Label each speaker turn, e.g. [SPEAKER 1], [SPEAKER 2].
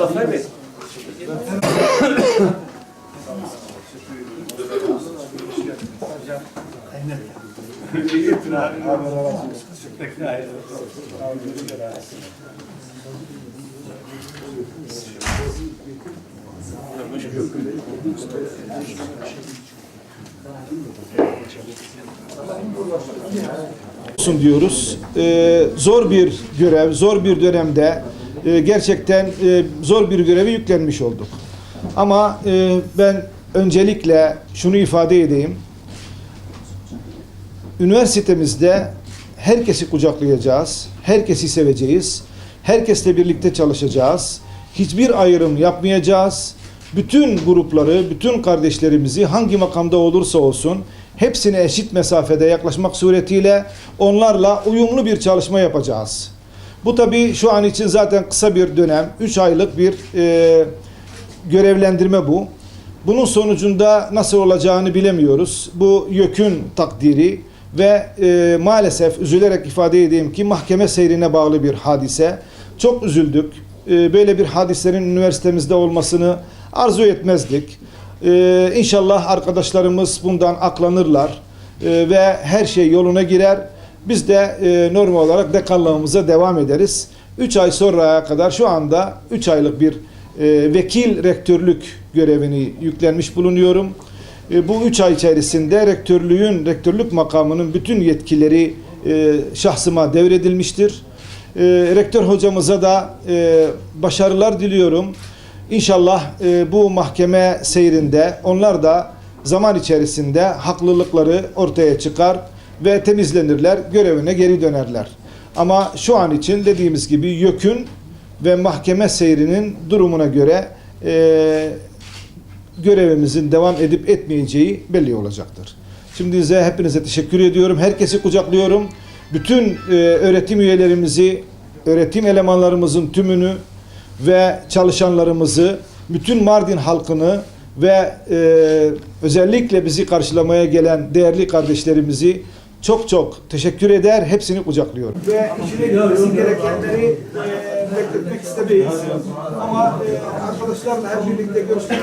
[SPEAKER 1] Zafer Bey.
[SPEAKER 2] olsun diyoruz. Ee, zor bir görev, zor bir dönemde e, gerçekten e, zor bir görevi yüklenmiş olduk. Ama e, ben öncelikle şunu ifade edeyim. Üniversitemizde herkesi kucaklayacağız, herkesi seveceğiz, herkesle birlikte çalışacağız. Hiçbir ayrım yapmayacağız. Bütün grupları, bütün kardeşlerimizi hangi makamda olursa olsun hepsine eşit mesafede yaklaşmak suretiyle onlarla uyumlu bir çalışma yapacağız. Bu tabii şu an için zaten kısa bir dönem, 3 aylık bir e, görevlendirme bu. Bunun sonucunda nasıl olacağını bilemiyoruz. Bu YÖK'ün takdiri ve e, maalesef üzülerek ifade edeyim ki mahkeme seyrine bağlı bir hadise. Çok üzüldük. E, böyle bir hadiselerin üniversitemizde olmasını arzu etmezdik. E, inşallah arkadaşlarımız bundan aklanırlar e, ve her şey yoluna girer. Biz de e, normal olarak dekanlığımıza devam ederiz. 3 ay sonraya kadar şu anda 3 aylık bir e, vekil rektörlük görevini yüklenmiş bulunuyorum. E, bu 3 ay içerisinde rektörlüğün, rektörlük makamının bütün yetkileri e, şahsıma devredilmiştir. E, rektör hocamıza da e, başarılar diliyorum. İnşallah e, bu mahkeme seyrinde onlar da zaman içerisinde haklılıkları ortaya çıkar ve temizlenirler, görevine geri dönerler. Ama şu an için dediğimiz gibi YÖK'ün ve mahkeme seyrinin durumuna göre e, görevimizin devam edip etmeyeceği belli olacaktır. Şimdi size hepinize teşekkür ediyorum. Herkesi kucaklıyorum. Bütün e, öğretim üyelerimizi, öğretim elemanlarımızın tümünü ve çalışanlarımızı, bütün Mardin halkını ve e, özellikle bizi karşılamaya gelen değerli kardeşlerimizi çok çok teşekkür eder, hepsini kucaklıyorum. Ve işine gitmesi gerekenleri e, bekletmek istemeyiz. Ama e, arkadaşlarla hep birlikte görüşmek